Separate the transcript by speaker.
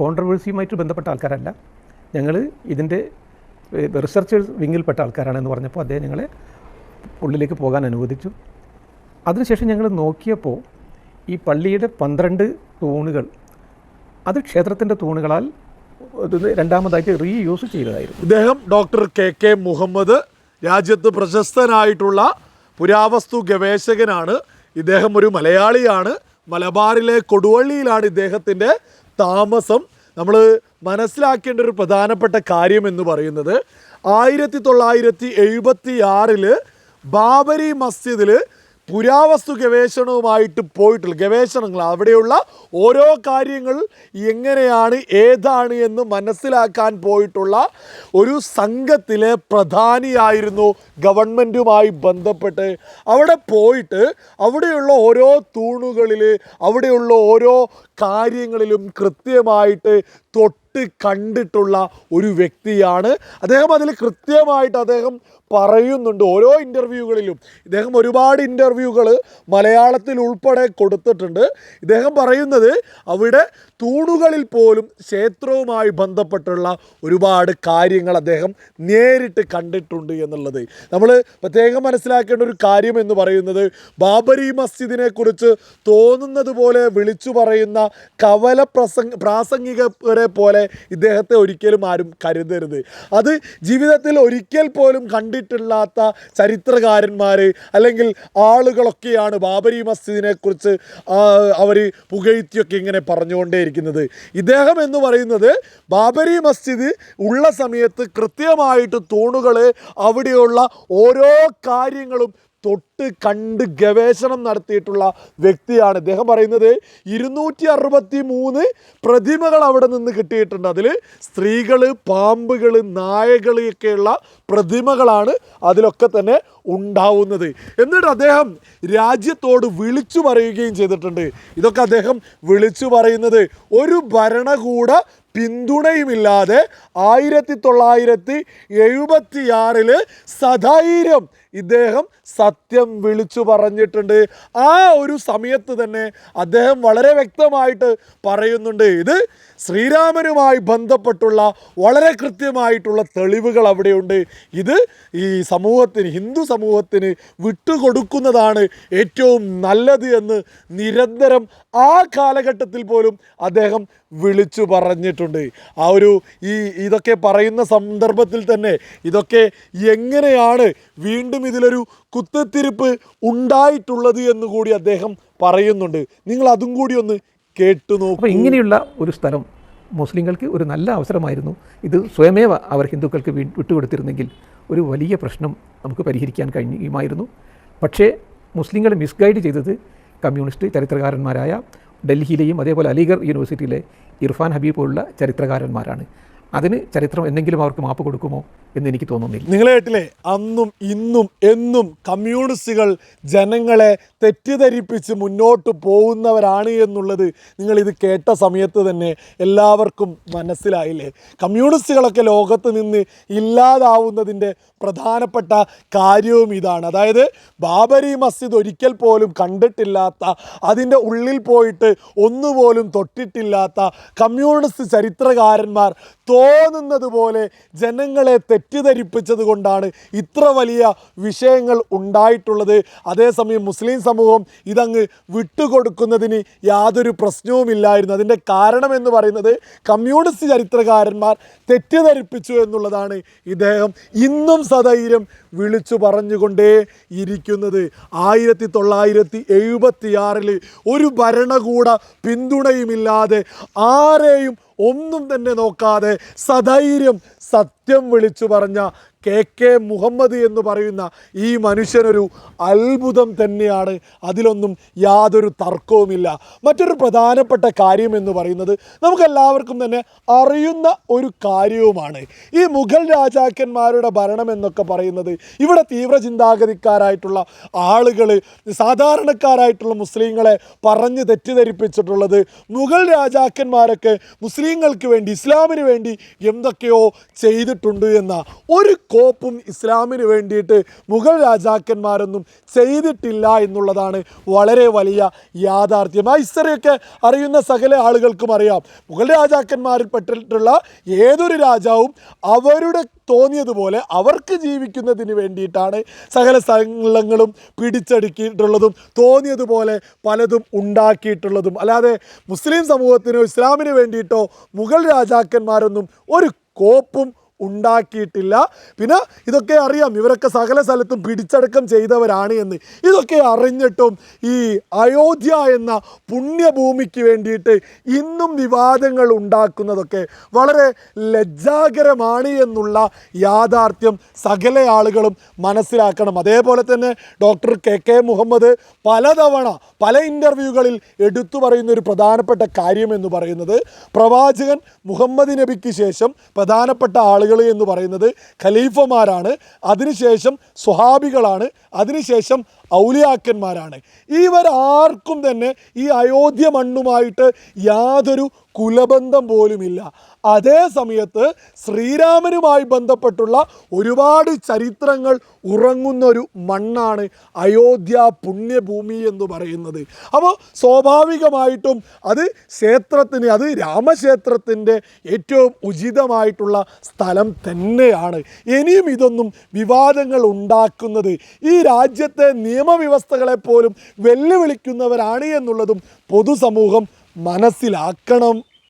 Speaker 1: കോൺട്രവേഴ്സിയുമായിട്ട് ബന്ധപ്പെട്ട ആൾക്കാരല്ല. ഞങ്ങൾ ഇതിന്റെ റിസർച്ചേഴ്സ് വിങ്ങിൽപ്പെട്ട ആൾക്കാരാണെന്ന് പറഞ്ഞപ്പോൾ അദ്ദേഹം ഞങ്ങളെ ഉള്ളിലേക്ക് പോകാൻ അനുവദിച്ചു. അതിനുശേഷം ഞങ്ങൾ നോക്കിയപ്പോൾ ഈ പള്ളിയുടെ പന്ത്രണ്ട് തൂണുകൾ അത് ക്ഷേത്രത്തിന്റെ തൂണുകളാൽ രണ്ടാമതായിട്ട് റീയൂസ് ചെയ്തതായിരുന്നു.
Speaker 2: ഇദ്ദേഹം ഡോക്ടർ കെ കെ മുഹമ്മദ് രാജ്യത്ത് പ്രശസ്തനായിട്ടുള്ള പുരാവസ്തു ഗവേഷകനാണ്. ഇദ്ദേഹം ഒരു മലയാളിയാണ്. മലബാറിലെ കൊടുവള്ളിയിലാണ് ഇദ്ദേഹത്തിന്റെ താമസം നമ്മൾ മനസ്സിലാക്കേണ്ട ഒരു പ്രധാനപ്പെട്ട കാര്യം എന്ന് പറയുന്നത് ആയിരത്തി തൊള്ളായിരത്തി എഴുപത്തി ആറിൽ ബാബരി മസ്ജിദിൽ പുരാവസ്തു ഗവേഷണവുമായിട്ട് പോയിട്ടുള്ള ഗവേഷണങ്ങൾ അവിടെയുള്ള ഓരോ കാര്യങ്ങൾ എങ്ങനെയാണ് ഏതാണ് എന്ന് മനസ്സിലാക്കാൻ പോയിട്ടുള്ള ഒരു സംഘത്തിലെ പ്രധാനിയായിരുന്നു ഗവൺമെന്റുമായി ബന്ധപ്പെട്ട്. അവിടെ പോയിട്ട് അവിടെയുള്ള ഓരോ തൂണുകളിൽ അവിടെയുള്ള ഓരോ കാര്യങ്ങളിലും കൃത്യമായിട്ട് തൊട്ട് കണ്ടിട്ടുള്ള ഒരു വ്യക്തിയാണ്. അദ്ദേഹം അതിൽ കൃത്യമായിട്ട് അദ്ദേഹം പറയുന്നുണ്ട് ഓരോ ഇന്റർവ്യൂകളിലും ഇദ്ദേഹം ഒരുപാട് ഇന്റർവ്യൂകൾ മലയാളത്തിൽ ഉൾപ്പെടെ കൊടുത്തിട്ടുണ്ട്. ഇദ്ദേഹം പറയുന്നത് അവിടെ തൂണുകളിൽ പോലും ക്ഷേത്രവുമായി ബന്ധപ്പെട്ടുള്ള ഒരുപാട് കാര്യങ്ങൾ അദ്ദേഹം നേരിട്ട് കണ്ടിട്ടുണ്ട് എന്നുള്ളത്. നമ്മൾ പ്രത്യേകം മനസ്സിലാക്കേണ്ട ഒരു കാര്യം എന്ന് പറയുന്നത് ബാബരി മസ്ജിദിനെ കുറിച്ച് തോന്നുന്നത് പോലെ വിളിച്ചു പറയുന്ന കവല പ്രസംഗ പ്രാസംഗികരെ പോലെ ഇദ്ദേഹത്തെ ഒരിക്കലും ആരും കരുതരുത്. അത് ജീവിതത്തിൽ ഒരിക്കൽ പോലും കണ്ടിട്ടില്ലാത്ത ചരിത്രകാരന്മാർ അല്ലെങ്കിൽ ആളുകളൊക്കെയാണ് ബാബരി മസ്ജിദിനെ കുറിച്ച് അവർ പുകഴ്ത്തിയൊക്കെ ഇങ്ങനെ പറഞ്ഞുകൊണ്ടേയിരിക്കുന്നത്. ഇദ്ദേഹം എന്ന് പറയുന്നത് ബാബരി മസ്ജിദ് ഉള്ള സമയത്ത് കൃത്യമായിട്ട് തൂണുകൾ അവിടെയുള്ള ഓരോ കാര്യങ്ങളും തൊട്ട് കണ്ട് ഗവേഷണം നടത്തിയിട്ടുള്ള വ്യക്തിയാണ്. അദ്ദേഹം പറയുന്നത് ഇരുന്നൂറ്റി അറുപത്തി മൂന്ന് പ്രതിമകൾ അവിടെ നിന്ന് കിട്ടിയിട്ടുണ്ട്. അതിൽ സ്ത്രീകൾ പാമ്പുകൾ നായകൾ ഒക്കെയുള്ള പ്രതിമകളാണ് അതിലൊക്കെ തന്നെ ഉണ്ടാവുന്നത്. എന്നിട്ട് അദ്ദേഹം രാജ്യത്തോട് വിളിച്ചു പറയുകയും ചെയ്തിട്ടുണ്ട്. ഇതൊക്കെ അദ്ദേഹം വിളിച്ചു പറയുന്നത് ഒരു ഭരണകൂട പിന്തുണയുമില്ലാതെ ആയിരത്തി തൊള്ളായിരത്തി എഴുപത്തിയാറിൽ സധൈര്യം ഇദ്ദേഹം സത്യം വിളിച്ചു പറഞ്ഞിട്ടുണ്ട്. ആ ഒരു സമയത്ത് തന്നെ അദ്ദേഹം വളരെ വ്യക്തമായിട്ട് പറയുന്നുണ്ട്. ഇത് ശ്രീരാമനുമായി ബന്ധപ്പെട്ടുള്ള വളരെ കൃത്യമായിട്ടുള്ള തെളിവുകൾ അവിടെയുണ്ട്. ഇത് ഈ സമൂഹത്തിന് ഹിന്ദു സമൂഹത്തിന് വിട്ടുകൊടുക്കുന്നതാണ് ഏറ്റവും നല്ലത് എന്ന് നിരന്തരം ആ കാലഘട്ടത്തിൽ പോലും അദ്ദേഹം വിളിച്ചു പറഞ്ഞിട്ടുണ്ട്. ആ ഒരു ഈ ഇതൊക്കെ പറയുന്ന സന്ദർഭത്തിൽ തന്നെ ഇതൊക്കെ എങ്ങനെയാണ് വീണ്ടും ഇതിലൊരു കുത്തത്തിരിപ്പ് ഉണ്ടായിട്ടുള്ളത് എന്ന് കൂടി അദ്ദേഹം പറയുന്നുണ്ട്. നിങ്ങൾ അതും കൂടി ഒന്ന് കേട്ടു നോക്കും.
Speaker 1: ഇങ്ങനെയുള്ള ഒരു സ്ഥലം മുസ്ലിങ്ങൾക്ക് ഒരു നല്ല അവസരമായിരുന്നു. ഇത് സ്വയമേവ അവർ ഹിന്ദുക്കൾക്ക് വിട്ടുകൊടുത്തിരുന്നെങ്കിൽ ഒരു വലിയ പ്രശ്നം നമുക്ക് പരിഹരിക്കാൻ കഴിയുമായിരുന്നു. പക്ഷേ മുസ്ലിങ്ങളെ മിസ്ഗൈഡ് ചെയ്തത് കമ്മ്യൂണിസ്റ്റ് ചരിത്രകാരന്മാരായ ഡൽഹിയിലെയും അതേപോലെ അലിഗർ യൂണിവേഴ്സിറ്റിയിലെ ഇർഫാൻ ഹബീബ് പോലുള്ള ചരിത്രകാരന്മാരാണ്. അതിന് ചരിത്രം എന്തെങ്കിലും അവർക്ക് മാപ്പ് കൊടുക്കുമോ എന്ന് എനിക്ക് തോന്നുന്നില്ല.
Speaker 2: നിങ്ങളെ കേട്ടില്ലേ അന്നും ഇന്നും എന്നും കമ്മ്യൂണിസ്റ്റുകൾ ജനങ്ങളെ തെറ്റിദ്ധരിപ്പിച്ച് മുന്നോട്ട് പോകുന്നവരാണ് എന്നുള്ളത് നിങ്ങൾ ഇത് കേട്ട സമയത്ത് തന്നെ എല്ലാവർക്കും മനസ്സിലായില്ലേ? കമ്മ്യൂണിസ്റ്റുകളൊക്കെ ലോകത്ത് നിന്ന് ഇല്ലാതാവുന്നതിന്റെ പ്രധാനപ്പെട്ട കാര്യവും ഇതാണ്. അതായത് ബാബരി മസ്ജിദ് ഒരിക്കൽ പോലും കണ്ടിട്ടില്ലാത്ത അതിന്റെ ഉള്ളിൽ പോയിട്ട് ഒന്നുപോലും തൊട്ടിട്ടില്ലാത്ത കമ്മ്യൂണിസ്റ്റ് ചരിത്രകാരന്മാർ തോന്നുന്നത് പോലെ ജനങ്ങളെ തെറ്റിദ്ധരിപ്പിച്ചത് കൊണ്ടാണ് ഇത്ര വലിയ വിഷയങ്ങൾ ഉണ്ടായിട്ടുള്ളത്. അതേസമയം മുസ്ലിം സമൂഹം ഇതങ്ങ് വിട്ടുകൊടുക്കുന്നതിന് യാതൊരു പ്രശ്നവുമില്ലായിരുന്നു. അതിന്റെ കാരണം എന്ന് പറയുന്നത് കമ്മ്യൂണിസ്റ്റ് ചരിത്രകാരന്മാർ തെറ്റിദ്ധരിപ്പിച്ചു എന്നുള്ളതാണ് ഇദ്ദേഹം ഇന്നും സധൈര്യം വിളിച്ചു പറഞ്ഞുകൊണ്ടേ ഇരിക്കുന്നത്. ആയിരത്തി തൊള്ളായിരത്തി എഴുപത്തിയാറിൽ ഒരു ഭരണകൂട പിന്തുണയുമില്ലാതെ ആരെയും ഒന്നും തന്നെ നോക്കാതെ സധൈര്യം സത്യം. വിളിച്ചു പറഞ്ഞ കെ കെ മുഹമ്മദ് എന്ന് പറയുന്ന ഈ മനുഷ്യനൊരു അത്ഭുതം തന്നെയാണ്. അതിലൊന്നും യാതൊരു തർക്കവുമില്ല. മറ്റൊരു പ്രധാനപ്പെട്ട കാര്യം എന്ന് പറയുന്നത് നമുക്കെല്ലാവർക്കും തന്നെ അറിയുന്ന ഒരു കാര്യവുമാണ്. ഈ മുഗൾ രാജാക്കന്മാരുടെ ഭരണം എന്നൊക്കെ പറയുന്നത് ഇവിടെ തീവ്ര ചിന്താഗതിക്കാരായിട്ടുള്ള ആളുകൾ സാധാരണക്കാരായിട്ടുള്ള മുസ്ലിങ്ങളെ പറഞ്ഞ് തെറ്റിദ്ധരിപ്പിച്ചിട്ടുള്ളത് മുഗൾ രാജാക്കന്മാരൊക്കെ മുസ്ലിങ്ങൾക്ക് വേണ്ടി ഇസ്ലാമിന് വേണ്ടി എന്തൊക്കെയോ ചെയ്തിട്ടുണ്ട്. ചെയ്തിട്ടുണ്ട് എന്ന ഒരു കോപ്പും ഇസ്ലാമിന് വേണ്ടിയിട്ട് മുഗൾ രാജാക്കന്മാരൊന്നും ചെയ്തിട്ടില്ല എന്നുള്ളതാണ് വളരെ വലിയ യാഥാർത്ഥ്യം. ആ ഹിസ്റ്ററിയൊക്കെ അറിയുന്ന സകല ആളുകൾക്കും അറിയാം. മുഗൾ രാജാക്കന്മാരിൽ പെട്ടിട്ടുള്ള ഏതൊരു രാജാവും അവരുടെ തോന്നിയതുപോലെ അവർക്ക് ജീവിക്കുന്നതിന് വേണ്ടിയിട്ടാണ് സകല സ്ഥലങ്ങളും പിടിച്ചടുക്കിയിട്ടുള്ളതും തോന്നിയതുപോലെ പലതും ഉണ്ടാക്കിയിട്ടുള്ളതും. അല്ലാതെ മുസ്ലിം സമൂഹത്തിനോ ഇസ്ലാമിന് വേണ്ടിയിട്ടോ മുഗൾ രാജാക്കന്മാരൊന്നും ഒരു കോപ്പും ഉണ്ടാക്കിയിട്ടില്ല. പിന്നെ ഇതൊക്കെ അറിയാം. ഇവരൊക്കെ സകല സ്ഥലത്തും പിടിച്ചടക്കം ചെയ്തവരാണ് എന്ന്. ഇതൊക്കെ അറിഞ്ഞിട്ടും ഈ അയോധ്യ എന്ന പുണ്യഭൂമിക്ക് വേണ്ടിയിട്ട് ഇന്നും വിവാദങ്ങൾ ഉണ്ടാക്കുന്നതൊക്കെ വളരെ ലജ്ജാകരമാണ് എന്നുള്ള യാഥാർത്ഥ്യം സകല ആളുകളും മനസ്സിലാക്കണം. അതേപോലെ തന്നെ ഡോക്ടർ കെ കെ മുഹമ്മദ് പലതവണ പല ഇന്റർവ്യൂകളിൽ എടുത്തു പറയുന്ന ഒരു പ്രധാനപ്പെട്ട കാര്യം എന്ന് പറയുന്നത് പ്രവാചകൻ മുഹമ്മദ് നബിക്ക് ശേഷം പ്രധാനപ്പെട്ട ആളുകൾ എന്ന് പറയുന്നത് ഖലീഫമാരാണ് അതിനുശേഷം സ്വഹാബികളാണ് അതിനുശേഷം ഔലിയാക്കന്മാരാണ്. ഇവരാർക്കും തന്നെ ഈ അയോധ്യ മണ്ണുമായിട്ട് യാതൊരു കുലബന്ധം പോലുമില്ല. അതേ സമയത്ത് ശ്രീരാമനുമായി ബന്ധപ്പെട്ടുള്ള ഒരുപാട് ചരിത്രങ്ങൾ ഉറങ്ങുന്ന ഒരു മണ്ണാണ് അയോധ്യ പുണ്യഭൂമി എന്ന് പറയുന്നത്. അപ്പോൾ സ്വാഭാവികമായിട്ടും അത് ക്ഷേത്രത്തിന് അത് രാമക്ഷേത്രത്തിന്റെ ഏറ്റവും ഉചിതമായിട്ടുള്ള സ്ഥലം തന്നെയാണ്. ഇനിയും ഇതൊന്നും വിവാദങ്ങൾ ഉണ്ടാക്കുന്നത്. ഈ രാജ്യത്തെ നിയമവ്യവസ്ഥകളെപ്പോലും വെല്ലുവിളിക്കുന്നവരാണ് എന്നുള്ളതും പൊതുസമൂഹം മനസ്സിലാക്കണം